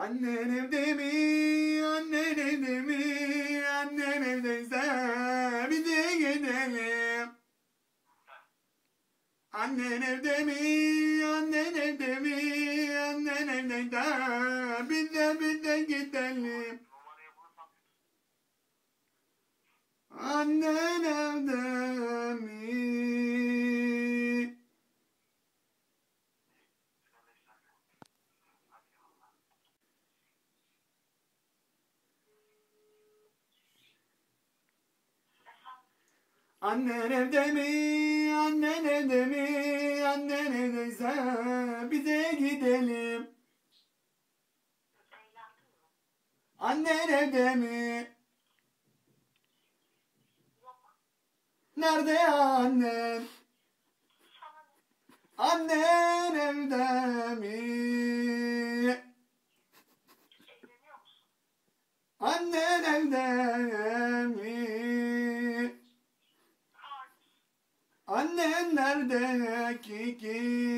Annen evde mi? Annen evde mi? Annen evdeyse bize gidelim. Annen evde mi? Annen evde mi? Annen evdeyse bize bize gidelim. Numarayı bulursam Annen evde mi? kardeşlerle. Hadi Allah. Annen evde mi? Annen evde mi? Annen evdeyse bize gidelim. Annen evde mi? Nerede annen? Annen evde mi? Annen evde mi? Annen nerede ki ki?